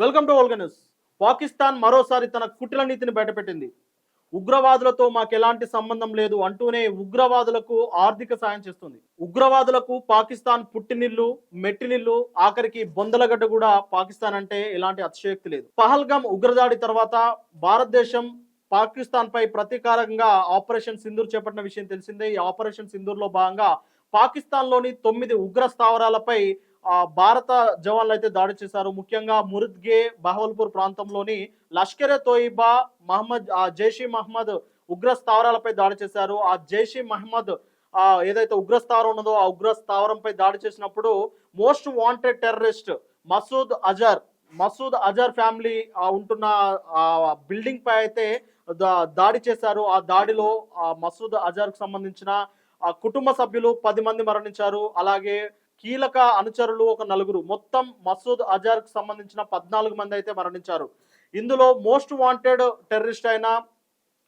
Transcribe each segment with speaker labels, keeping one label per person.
Speaker 1: Welcome to Volga news. Pakistan మరోసారి తన కుటిల నీతిని బయటపెట్టింది. ఉగ్రవాదులతో మాకు ఎలాంటి సంబంధం లేదు అంటూనే ఉగ్రవాదులకు ఆర్థిక సాయం చేస్తుంది. ఉగ్రవాదులకు పాకిస్తాన్ పుట్టినిల్లు మెట్టినిల్లు ఆఖరికి బొందలగడ్డ కూడా పాకిస్తాన్ అంటే ఎలాంటి అతిశయోక్తి లేదు. పహల్గం ఉగ్రదాడి తర్వాత భారతదేశం పాకిస్తాన్ పై ప్రతీకారంగా ఆపరేషన్ సింధూర్ చేపట్టిన విషయం తెలిసిందే. ఈ ఆపరేషన్ సింధూర్లో భాగంగా పాకిస్తాన్లోని తొమ్మిది ఉగ్ర స్థావరాలపై భారత జవాన్లు అయితే దాడి చేశారు. ముఖ్యంగా మురుద్గే బహవల్పూర్ ప్రాంతంలోని లష్కరే తోయిబా మహమ్మద్ ఆ, జైషీ మహమ్మద్ ఉగ్ర స్థావరాలపై దాడి చేశారు. ఆ జైషీ మహమ్మద్ ఆ, ఏదైతే ఉగ్ర స్థావరం ఉన్నదో ఆ ఉగ్ర స్థావరంపై దాడి చేసినప్పుడు most wanted terrorist Masood Azhar Masood Azhar family ఉంటున్న బిల్డింగ్ పై అయితే దా- దాడి చేశారు. ఆ దాడిలో ఆ మసూద్ అజర్కు సంబంధించిన ఆ కుటుంబ సభ్యులు పది మంది మరణించారు. అలాగే కీలక అనుచరులు ఒక నలుగురు. మొత్తం మసూద్ అజర్కు సంబంధించిన పద్నాలుగు మంది అయితే మరణించారు. ఇందులో మోస్ట్ వాంటెడ్ టెర్రరిస్ట్ అయిన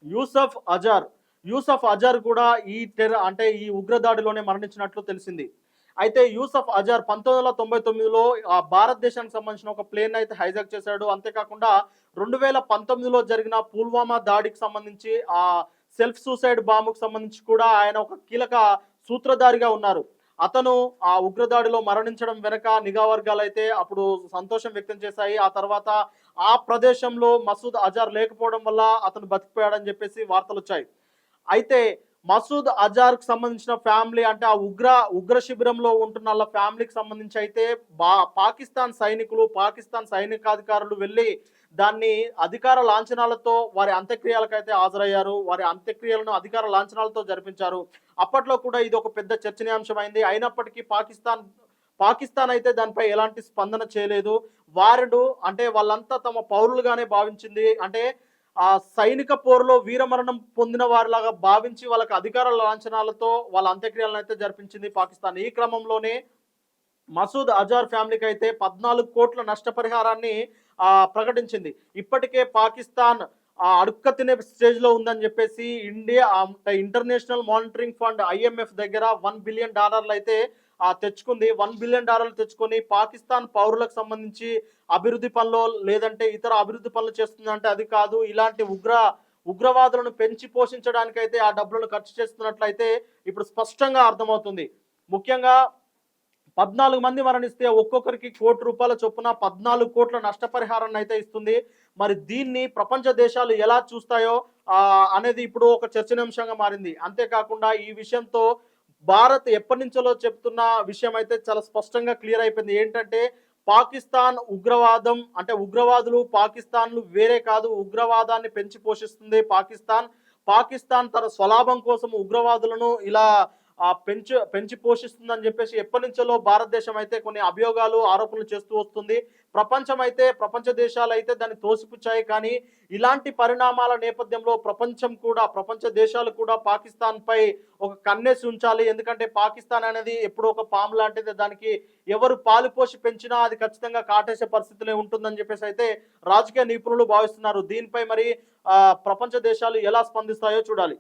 Speaker 1: యూసఫ్ అజార్ యూసఫ్ అజార్ కూడా ఈ టెర్ర అంటే ఈ ఉగ్రదాడిలోనే మరణించినట్లు తెలిసింది. అయితే యూసఫ్ అజార్ పంతొమ్మిది వందల తొంభై తొమ్మిదిలో ఆ భారతదేశానికి సంబంధించిన ఒక ప్లేన్ అయితే హైజాక్ చేశాడు. అంతేకాకుండా రెండు వేల పంతొమ్మిదిలో జరిగిన పుల్వామా దాడికి సంబంధించి ఆ సెల్ఫ్ సూసైడ్ బాంబుకు సంబంధించి కూడా ఆయన ఒక కీలక సూత్రధారిగా ఉన్నారు. అతను ఆ ఉగ్రదాడిలో మరణించడం వెనక నిఘా వర్గాలు అయితే అప్పుడు సంతోషం వ్యక్తం చేశాయి. ఆ తర్వాత ఆ ప్రదేశంలో మసూద్ అజార్ లేకపోవడం వల్ల అతను బతికిపోయాడని చెప్పేసి వార్తలు వచ్చాయి అయితే మసూద్ అజార్కు సంబంధించిన ఫ్యామిలీ అంటే ఆ ఉగ్ర ఉగ్ర శిబిరంలో ఉంటున్న వాళ్ళ ఫ్యామిలీకి సంబంధించి అయితే బా పాకిస్తాన్ సైనికులు పాకిస్తాన్ సైనికాధికారులు వెళ్ళి దాన్ని అధికార లాంఛనాలతో వారి అంత్యక్రియలకైతే హాజరయ్యారు. వారి అంత్యక్రియలను అధికార లాంఛనాలతో జరిపించారు. అప్పట్లో కూడా ఇది ఒక పెద్ద చర్చనీయాంశమైంది. అయినప్పటికీ పాకిస్తాన్ పాకిస్తాన్ అయితే దానిపై ఎలాంటి స్పందన చేయలేదు. వారుడు అంటే వాళ్ళంతా తమ పౌరులుగానే భావించింది. అంటే ఆ సైనిక పోరులో వీరమరణం పొందిన వారిలాగా భావించి వాళ్ళకి అధికార లాంఛనాలతో వాళ్ళ అంత్యక్రియలను అయితే జరిపించింది పాకిస్తాన్. ఈ క్రమంలోనే మసూద్ అజార్ ఫ్యామిలీకి అయితే పద్నాలుగు కోట్ల నష్టపరిహారాన్ని ఆ, ప్రకటించింది. ఇప్పటికే పాకిస్తాన్ ఆ, అడుక్క తినే స్టేజ్లో ఉందని చెప్పేసి India International Monetary Fund IMF దగ్గర వన్ బిలియన్ డాలర్లు అయితే తెచ్చుకుంది. వన్ బిలియన్ డాలర్లు తెచ్చుకొని పాకిస్తాన్ పౌరులకు సంబంధించి అభివృద్ధి పనులు లేదంటే ఇతర అభివృద్ధి పనులు చేస్తుందంటే అది కాదు. ఇలాంటి ఉగ్ర ఉగ్రవాదులను పెంచి పోషించడానికైతే ఆ డబ్బులను ఖర్చు చేస్తున్నట్లయితే ఇప్పుడు స్పష్టంగా అర్థమవుతుంది. ముఖ్యంగా పద్నాలుగు మంది మరణిస్తే ఒక్కొక్కరికి కోటి రూపాయల చొప్పున పద్నాలుగు కోట్ల నష్టపరిహారాన్ని అయితే ఇస్తుంది. మరి దీన్ని ప్రపంచ దేశాలు ఎలా చూస్తాయో అనేది ఇప్పుడు ఒక చర్చనీయాంశంగా మారింది. అంతేకాకుండా ఈ విషయంతో భారత్ ఎప్పటి నుంచో చెప్తున్న విషయం అయితే చాలా స్పష్టంగా క్లియర్ అయిపోయింది. ఏంటంటే పాకిస్తాన్ ఉగ్రవాదం అంటే ఉగ్రవాదులు పాకిస్తాన్లు వేరే కాదు ఉగ్రవాదాన్ని పెంచి పోషిస్తుంది పాకిస్తాన్. పాకిస్తాన్ తన స్వలాభం కోసం ఉగ్రవాదులను ఇలా పెంచు పెంచి పోషిస్తుందని చెప్పేసి ఎప్పటి నుంచో భారతదేశం అయితే కొన్ని అభియోగాలు ఆరోపణలు చేస్తూ వస్తుంది. ప్రపంచం అయితే ప్రపంచ దేశాలు అయితే దాన్ని తోసిపుచ్చాయి. కానీ ఇలాంటి పరిణామాల నేపథ్యంలో ప్రపంచం కూడా ప్రపంచ దేశాలు కూడా పాకిస్తాన్ పై ఒక కన్నేసి ఉంచాలి. ఎందుకంటే పాకిస్తాన్ అనేది ఎప్పుడు ఒక పాము లాంటిది. దానికి ఎవరు పాలు పోసి పెంచినా అది ఖచ్చితంగా కాటేసే పరిస్థితులే ఉంటుందని చెప్పేసి అయితే రాజకీయ నిపుణులు భావిస్తున్నారు. దీనిపై మరి ప్రపంచ దేశాలు ఎలా స్పందిస్తాయో చూడాలి.